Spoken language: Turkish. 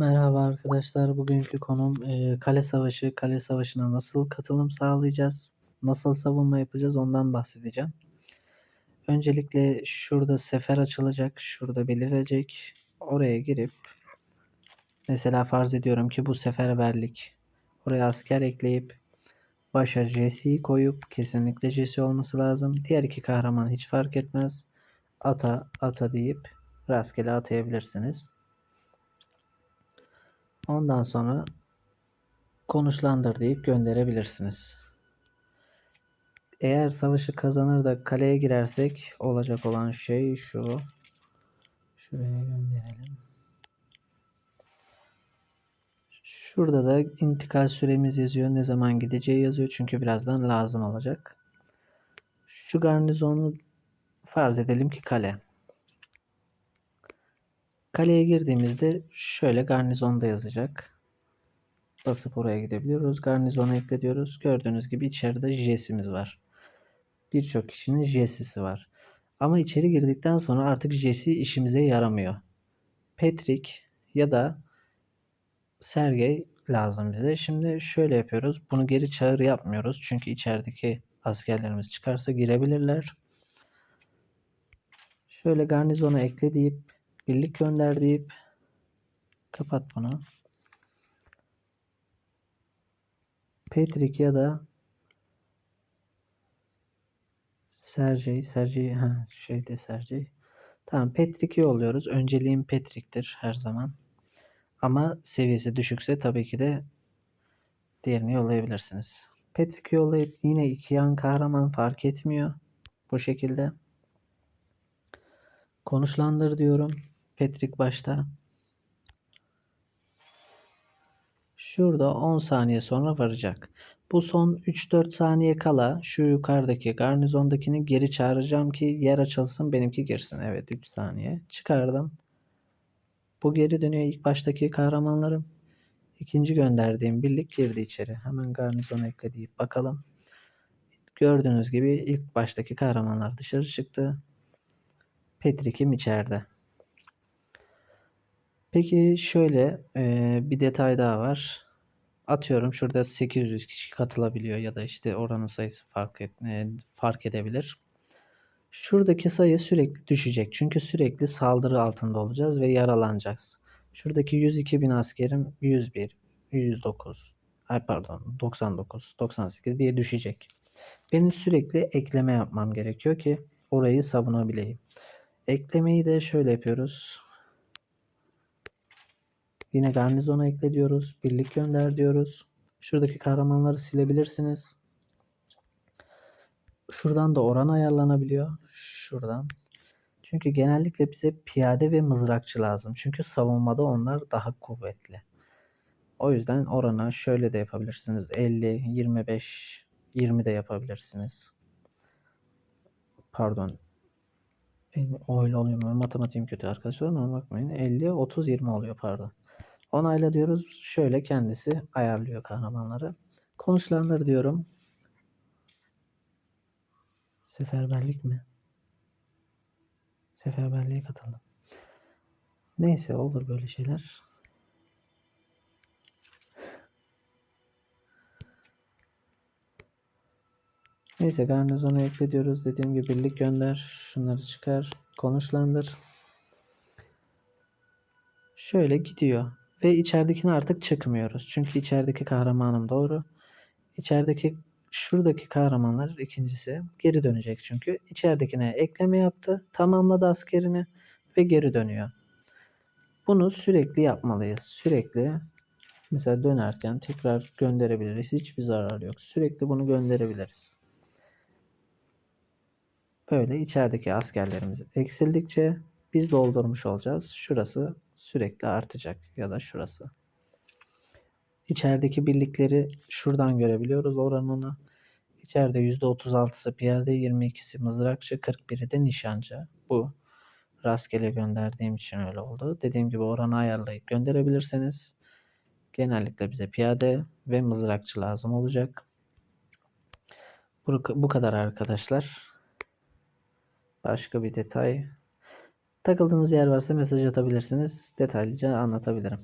Merhaba arkadaşlar. Bugünkü konum e, kale savaşı. Kale savaşına nasıl katılım sağlayacağız? Nasıl savunma yapacağız? Ondan bahsedeceğim. Öncelikle şurada sefer açılacak. Şurada belirecek. Oraya girip mesela farz ediyorum ki bu seferberlik. Oraya asker ekleyip başa Jesse'yi koyup kesinlikle Jesse olması lazım. Diğer iki kahraman hiç fark etmez. Ata ata deyip rastgele atayabilirsiniz. Ondan sonra konuşlandır deyip gönderebilirsiniz. Eğer savaşı kazanır da kaleye girersek olacak olan şey şu. Şuraya gönderelim. Şurada da intikal süremiz yazıyor. Ne zaman gideceği yazıyor. Çünkü birazdan lazım olacak. Şu garnizonu farz edelim ki kale. Kaleye girdiğimizde şöyle garnizonda yazacak. Basıp oraya gidebiliyoruz. Garnizona ekle diyoruz. Gördüğünüz gibi içeride J'simiz var. Birçok kişinin J'sisi var. Ama içeri girdikten sonra artık J'si işimize yaramıyor. Patrick ya da Sergey lazım bize. Şimdi şöyle yapıyoruz. Bunu geri çağrı yapmıyoruz. Çünkü içerideki askerlerimiz çıkarsa girebilirler. Şöyle garnizona ekle deyip birlik gönder deyip kapat bunu. Patrick ya da Sergey, Sergey ha şeyde Sergey. Tamam Patrick'i yolluyoruz. Önceliğim Patrick'tir her zaman. Ama seviyesi düşükse tabii ki de diğerini yollayabilirsiniz. Patrick'i yollayıp yine iki yan kahraman fark etmiyor. Bu şekilde. Konuşlandır diyorum. Patrick başta. Şurada 10 saniye sonra varacak. Bu son 3-4 saniye kala şu yukarıdaki garnizondakini geri çağıracağım ki yer açılsın benimki girsin. Evet 3 saniye. Çıkardım. Bu geri dönüyor ilk baştaki kahramanlarım. İkinci gönderdiğim birlik girdi içeri. Hemen garnizonu ekle deyip bakalım. Gördüğünüz gibi ilk baştaki kahramanlar dışarı çıktı. Petrik'im içeride. Peki şöyle e, bir detay daha var. Atıyorum şurada 800 kişi katılabiliyor ya da işte oranın sayısı fark, et, e, fark edebilir. Şuradaki sayı sürekli düşecek. Çünkü sürekli saldırı altında olacağız ve yaralanacağız. Şuradaki 102 bin askerim 101, 109, ay pardon 99, 98 diye düşecek. Benim sürekli ekleme yapmam gerekiyor ki orayı savunabileyim. Eklemeyi de şöyle yapıyoruz. Yine garnizona ekle diyoruz. Birlik gönder diyoruz. Şuradaki kahramanları silebilirsiniz. Şuradan da oran ayarlanabiliyor. Şuradan. Çünkü genellikle bize piyade ve mızrakçı lazım. Çünkü savunmada onlar daha kuvvetli. O yüzden oranı şöyle de yapabilirsiniz. 50, 25, 20 de yapabilirsiniz. Pardon. Öyle oluyor mu? Matematiğim kötü arkadaşlar. Ona bakmayın. 50, 30, 20 oluyor pardon. Onayla diyoruz. Şöyle kendisi ayarlıyor kahramanları. Konuşlandır diyorum. Seferberlik mi? Seferberliğe katıldım. Neyse olur böyle şeyler. Neyse garnizona ekle diyoruz. Dediğim gibi birlik gönder. Şunları çıkar. Konuşlandır. Şöyle gidiyor. Ve içeridekine artık çıkmıyoruz. Çünkü içerideki kahramanım doğru. İçerideki şuradaki kahramanlar ikincisi geri dönecek çünkü. içeridekine ekleme yaptı. Tamamladı askerini ve geri dönüyor. Bunu sürekli yapmalıyız. Sürekli mesela dönerken tekrar gönderebiliriz. Hiçbir zarar yok. Sürekli bunu gönderebiliriz. Böyle içerideki askerlerimiz eksildikçe biz doldurmuş olacağız. Şurası sürekli artacak ya da şurası. İçerideki birlikleri şuradan görebiliyoruz oranını. İçeride %36'sı piyade, 22'si mızrakçı, 41'i de nişancı. Bu rastgele gönderdiğim için öyle oldu. Dediğim gibi oranı ayarlayıp gönderebilirsiniz. Genellikle bize piyade ve mızrakçı lazım olacak. Bu, bu kadar arkadaşlar. Başka bir detay Takıldığınız yer varsa mesaj atabilirsiniz. Detaylıca anlatabilirim.